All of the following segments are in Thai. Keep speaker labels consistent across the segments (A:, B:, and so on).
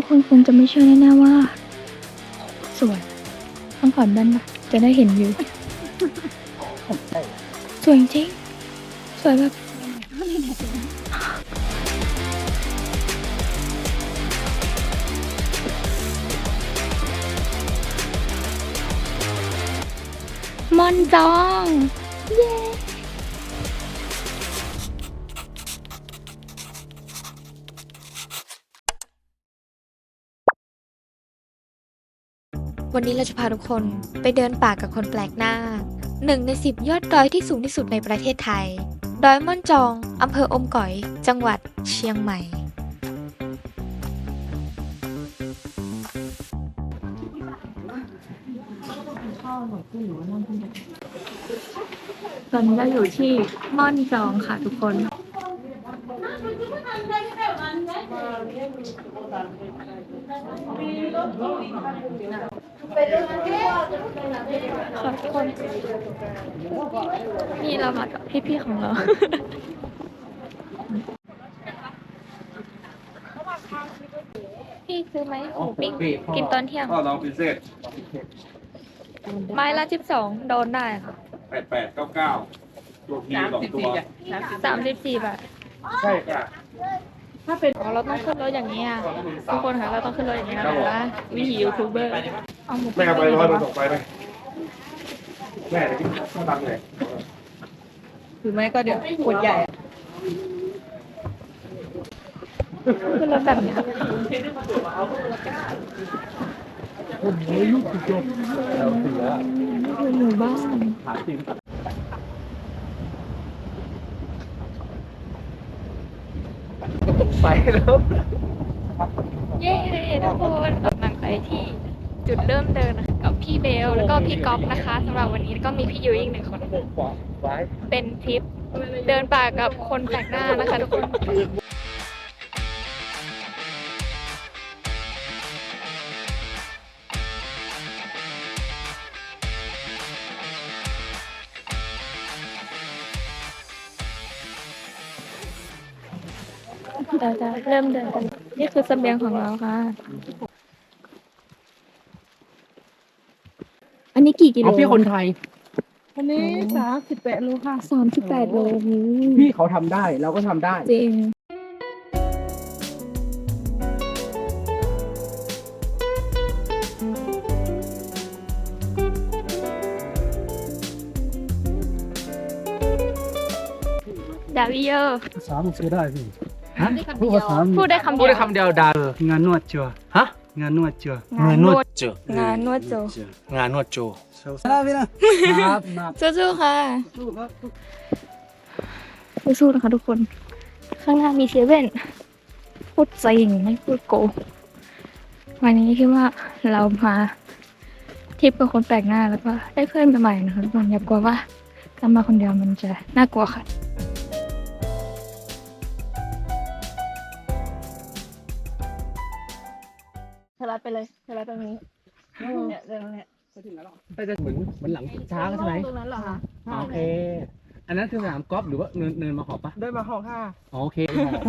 A: ทุกคนคงจะไม่เชื่อแน่ๆว่า สวยต้องถอนดแว่นปะจะได้เห็นวิวสวยจริง สวยแบบมอนจอง เย้
B: วันนี้เราจะพาทุกคนไปเดินป่ากับคนแปลกหน้าหนึ่งในสิบยอดดอยที่สูงที่สุดในประเทศไทย ดอยม่อนจอง อำเภออมก๋อย จังหวัดเชียงใหม่
A: ตอนนี้เราอยู่ที่ม่อนจองค่ะทุกคน ขอบคุณนี่เรามากับพี่ๆของเราพี่ซื้อไหมหมูปิ้งกินตอนเที่ยง
C: ก็ลองพิเศษ
A: ไม้ละสิบสองโดนได้ค่ะ
C: แปดแปดเก้าเก้าตัวพีสองตัว
A: สามสิบสี่บาท
C: ใช่ค่ะ
A: อ๋อเราต้องขึ้นรถอย่างนี้อะทุกคนค่ะเราต้องขึ้นรถอย่างนี้นะแบบว่าวิถียูทูบเบอร์ เอาหมู
C: แม่
A: ปิ้ง
C: เอาไปร้อยมันส่งไปไหมแม่เดี๋ยวกินข้าวตังเลย
D: หรือไม่ก็เดี๋ยวขวดใหญ่อะ
A: ขึ้นรถแบบนี้หมู่บ้าน
C: ไปแล้ว
A: เย้ทุกคนกำลังไปที่ จุดเริ่มเดินกับพี่เบลแล้วก็พี่ก๊อฟนะคะสำหรับวันนี้ก็มีพี่ยุ้ยอีกหนึ่งคน เป็นทริปเดินป่ากับคนแปลกหน้านะคะทุกคนเราจะเริ่มเดินกัน นี่คือเสบียงของเราค่ะ อันนี้ กี่กิโล
E: เอาพี่คนไทย
D: วันนี้สามสิบแปดโลค่ะ
A: สามสิบแปดโลนี่
E: พี่เขาทำได้เราก็ทำได้
A: จริงดาวิโย
F: ภาษามันซื้อได้พี่
E: ฮะ
F: พูดภาษา
A: พูดได้คำ
E: พู
A: เดี
E: ด
A: ยว
E: ได้คำเดียวดา
F: งานนวดจัว
E: ฮะ
F: งานนวดจัว
A: งานนวด
G: เจอ งา
A: นนวดโจ
G: งานนวดโจ
F: ลาพี่นะครับ
E: นับ
A: สู้ๆค่ะสู้ๆนะคะทุกคน ข้างหน้ามีเซเว่นพูดจริงไม่พูดโกหกวันนี้คิดว่าเรามาทริปกับคนแปลกหน้าแล้วก็ได้เพื่อนใหม่ๆนะคะทุกคนอย่ากลัวว่าการมาคนเดียวมันจะน่ากลัวค่ะ
D: รัดไปเลยเธอรัดตรงนี้เนี่ยตรงเนี้ย
E: ไปจะเหมือนเหมือนหลังช้างใช่ไหม
D: ตรงนั้นเหรอคะ
E: โอเค อันนั้นคือสนามกอล์ฟหรือว่าเนินเนินมาหอบปะ
D: เดินมาหอค่ะ
E: อ๋อโอเคหอบ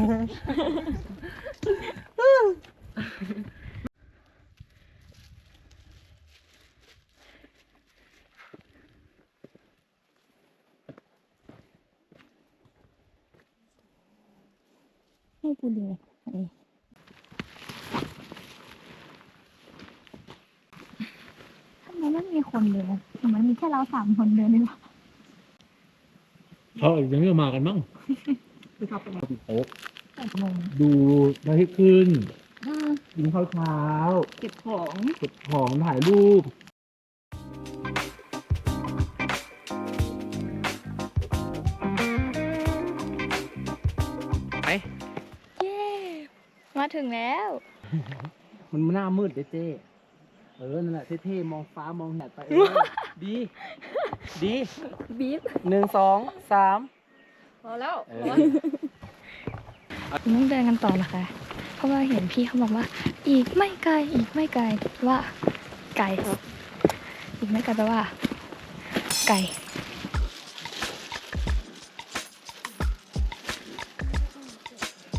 A: ให้กูดูนี่ทำ ไมไม่มีคนเดินทำไมมีแค่เราสามคนเดินดีวะ
F: เขายังไม่มากันมั้ง
A: งง
F: ดูพระอาทิตย์ขึ้น
A: อืม
F: กินข้าวเช้า
D: เก็บของ
F: เก็บของถ่ายรูป
A: เย้มาถึงแล้ว
E: มันหน้ามืดเด้เจ้ เออ นั่นแหละเท่ๆ มองฟ้ามองแหดไปเออ ดี ดี
A: บีบ
E: หนึ่งสองสาม
D: พอแล้ว
E: เออ
A: ต้องเดินกันต่อนะคะ เพราะว่าเห็นพี่เขาบอกว่า อีกไม่ไกลอีกไม่ไกลว่า ไกลอีกไม่ไกลแปลว่า ไกล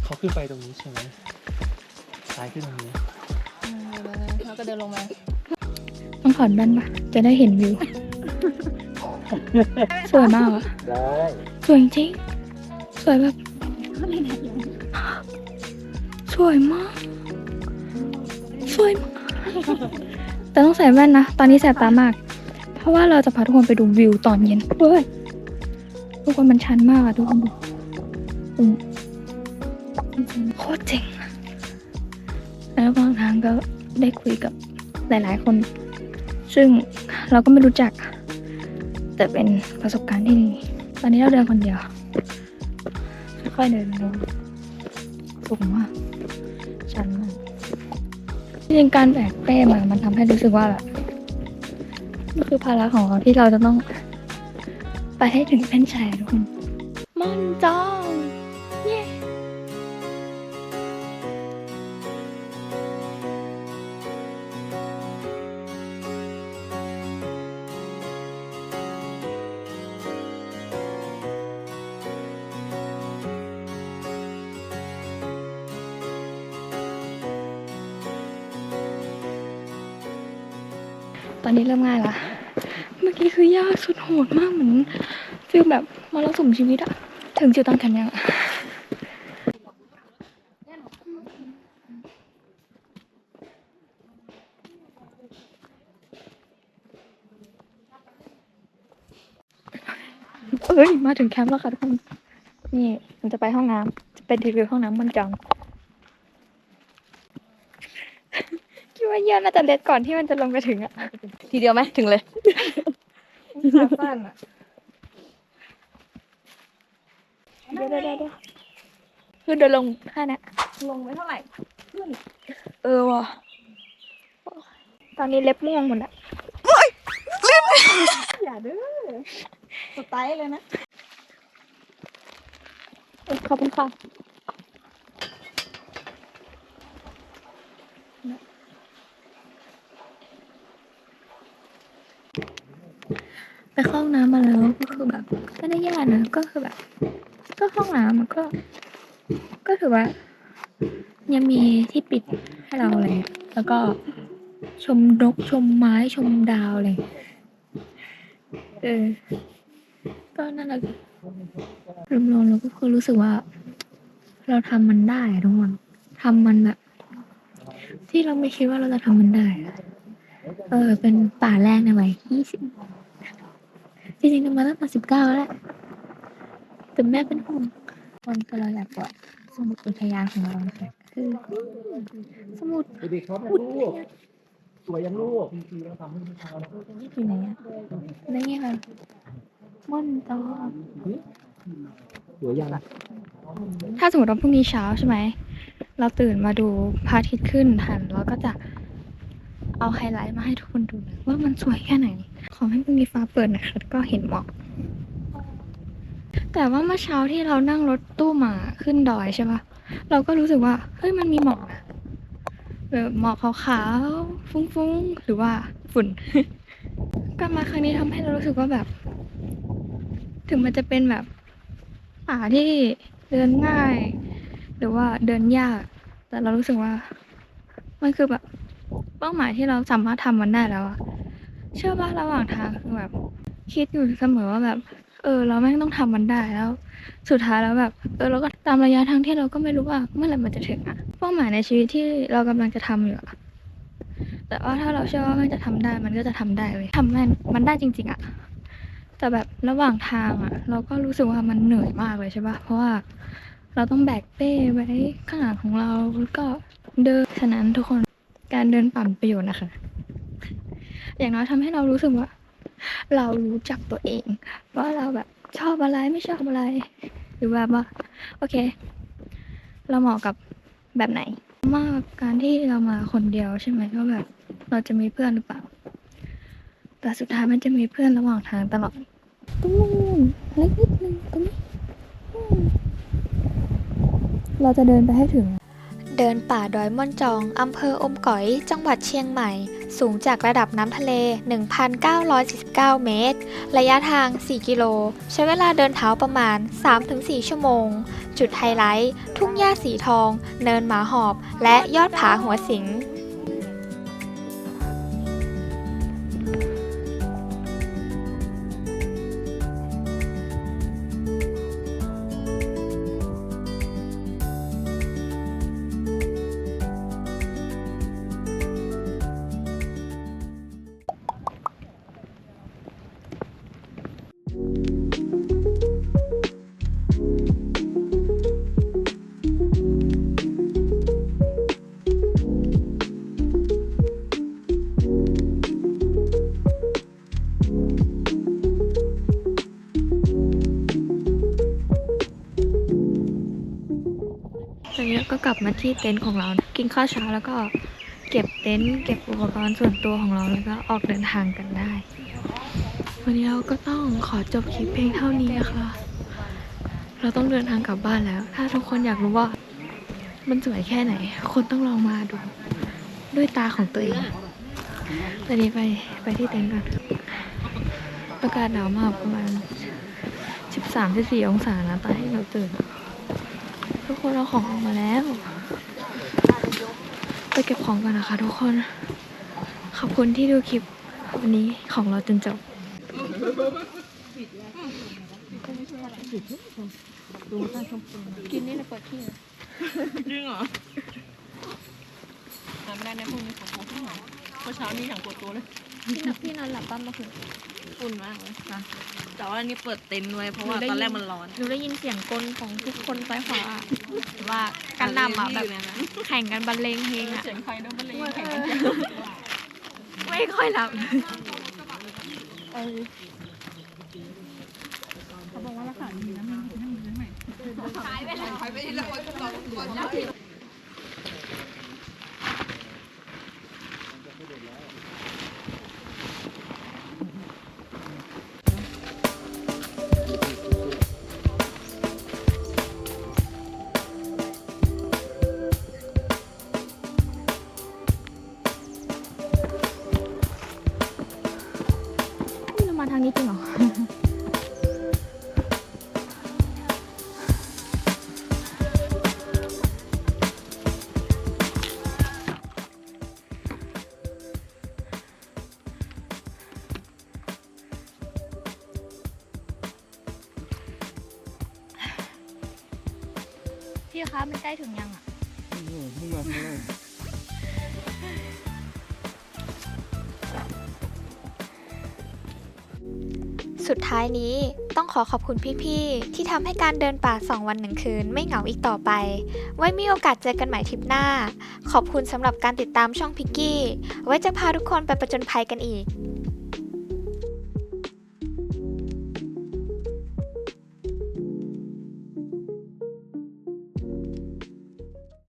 G: เขาขึ้นไปตรงนี้ใช่ไหมซ้ายขึ้นตรงนี้
D: เราก็เดินลงมา
A: ต้ องถอดแว่นปะจะได้เห็นวิว สวยมากอะ
E: ได้
A: สวยจริงสวยแบบ สวยมาก สวยมาก แต่ต้องใส่แว่นนะ ตอนนี้แสบตามาก เพราะว่าเราจะพาทุกคนไปดูวิวตอนเย็นเฮ้ยทุกคนมันชันมากอะทุกคนดูอืมโคตรเจ๋งแล้วระหว่างทางก็ได้คุยกับหลาย ๆ คน ซึ่งเราก็ไม่รู้จัก แต่เป็นประสบการณ์ที่ดี ตอนนี้เราเดินคนเดียว ค่อยๆเดินลงสูงมากชันมากจริงการแบกเป้มามันทำให้รู้สึกว่าแบบนี่คือภาระของเราที่เราจะต้อง ไปให้ถึงเส้นชัยทุกคนมอนจอ ตอนนี้เริ่มง่ายละเมื่อกี้คือยากสุดโหดมากเหมือนฟีลแบบมรสุมชีวิตอะถึงจุดตั้งแคมป์ยังอะเอ้ย มาถึงแคมป์แล้วค่ะทุกคน นี่มันจะไปห้องน้ำจะไปรีวิวห้องน้ำมันจัง คิ ดว่าเยี่ยน่าจะเล็ดก่อนที่มันจะลงไปถึงอะ
D: ทีเดียวไหมถึงเลย
A: ขาสั้นอะเดี๋ยวเดี๋ยวเดี๋ยวคือเดินลงแค่เนี้ย
D: ลงไว้เท่าไหร่
A: เออว่ะตอนนี้เล็บม่วงหมดอะ
D: อย่าดื้อสไตล์เลยนะ
A: เออขอบคุณค่ะ ไปเข้าห้องน้ำมาแล้วก็คือแบบไม่ได้แย่นะก็คือแบบ ก็ห้องน้ำมันก็ ก็ถือว่า ยังมีที่ปิดให้เราเลยแล้วก็ชมนกชมไม้ชมดาวเลยเออก็น่ารักรวมๆแล้วก็คือรู้สึกว่า เราทำมันได้ทุกคนทำมันแบบ ที่เราไม่คิดว่าเราจะทำมันได้ เออ เป็นป่าแรกในวัยยี่สิบ จริงๆทำมาตั้งแต่สิบเก้าแล้วแหละแต่แม่เป็นห่วงคนก็เราอยากบอกสมุดอุทยานของเรานะคะคือ สมุด
E: เด็กๆครับลูกสวยยังลูก
A: อยู่ไหนอะได้ไงคะม่อนตอ
E: สวยยัง
A: ถ้าสมมติว่าพรุ่งนี้เช้าใช่ไหม เราตื่นมาดูพระอาทิตย์ขึ้นทันเราก็จะ เอาไฮไลท์มาให้ทุกคนดูเลยว่ามันสวยแค่ไหน ขอให้พรุ่งนี้ฟ้าเปิดนะคะก็เห็นหมอก แต่ว่าเมื่อเช้าที่เรานั่งรถตู้มาขึ้นดอยใช่ปะเราก็รู้สึกว่า เฮ้ยมันมีหมอกนะแบบหมอกขาวๆฟุ้งๆ หรือว่าฝุ่นการมาครั้งนี้ทำให้เรารู้สึกว่าแบบ ถึงมันจะเป็นแบบป่าที่เดินง่าย หรือว่าเดินยาก แต่เรารู้สึกว่า มันคือแบบ เป้าหมายที่เราสามารถทำมันได้แล้วอะเชื่อว่าระหว่างทางคือแบบ คิดอยู่เสมอว่าแบบ เออ เราแม่งต้องทำมันได้แล้ว สุดท้ายแล้วแบบ เออเราก็ตามระยะทางที่เราก็ไม่รู้ว่าเมื่อไหร่มันจะถึงอะเป้าหมายในชีวิตที่เรากำลังจะทำอยู่อะแต่ว่าถ้าเราเชื่อว่ามันจะทำได้ มันก็จะทำได้เลยทำมันมันได้จริง ๆอะแต่แบบระหว่างทางอะเราก็รู้สึกว่ามันเหนื่อยมากเลยใช่ปะเพราะว่าเราต้องแบกเป้ไว้ข้างหลังของเราแล้วก็เดินฉะนั้นทุกคน การเดินป่ามีประโยชน์นะคะ อย่างน้อยทำให้เรารู้สึกว่า เรารู้จักตัวเอง ว่าเราแบบชอบอะไรไม่ชอบอะไร หรือแบบว่า โอเค เราเหมาะกับแบบไหน มากการที่เรามาคนเดียวใช่ไหมว่าแบบ เราจะมีเพื่อนหรือเปล่า แต่สุดท้ายมันจะมีเพื่อนระหว่างทางตลอดตรงนู้นเล็กนิดนึงตรงนี้มเราจะเดินไปให้ถึง
B: เดินป่าดอยม่อนจอง อำเภออมก๋อย จังหวัดเชียงใหม่ สูงจากระดับน้ำทะเล 1,949 เมตร ระยะทาง 4 กิโล ใช้เวลาเดินเท้าประมาณ 3-4 ชั่วโมง จุดไฮไลท์ ทุ่งหญ้าสีทอง เนินหมาหอบ และยอดผาหัวสิง
A: ก็กลับมาที่เต็นท์ของเรา กินข้าวเช้าแล้วก็เก็บเต็นท์เก็บอุปกรณ์ส่วนตัวของเราแล้วก็ออกเดินทางกันได้ วันนี้เราก็ต้องขอจบคลิปเพลงเท่านี้นะคะ เราต้องเดินทางกลับบ้านแล้ว ถ้าทุกคนอยากรู้ว่า มันสวยแค่ไหน คนต้องลองมาดู ด้วยตาของตัวเองตอนนี้ไปไปที่เต็นท์ก่อนอากาศหนาวมากประมาณ 13-14 องศานะตอนที่เราตื่น ทุกคนเราของออกมาแล้ว ไปเก็บของกันนะคะทุกคน ขอบคุณที่ดูคลิปวันนี้ของเราจนจบ กินนี่เลยเปิดที่
D: จริงเหรอทำไม่ได้นะพวกนี้ของของที่หนเมื่อเช้านี้อย่างปวดตัวเลย
A: พี่นอนพี่นอนหลับบ้างเมื่อคืน
D: อุ่นมากเลยนะแต่ว่าอันนี้เปิดเต็นท์ไว้เพราะว่าตอนแรกมันร้อน
A: หนูได้ยินเสียงกลของทุกคนซ้ายขวาอะว่าการนำอะแบบแข่งกันบรรเลงเพลงอะ
D: เสียงใครนะมันเลยแข่งกัน
A: ไม่ค่อยหลับ นี่ มันใกล้ถึงยังอะ
B: สุดท้ายนี้ต้องขอขอบคุณพี่ๆ ที่ทำให้การเดินป่า 2 วันหนึ่งคืนไม่เหงาอีกต่อไป ไว้มีโอกาสเจอกันใหม่ทริปหน้า ขอบคุณสำหรับการติดตามช่องพิกกี้ ไว้จะพาทุกคนไปประจนภัยกันอีก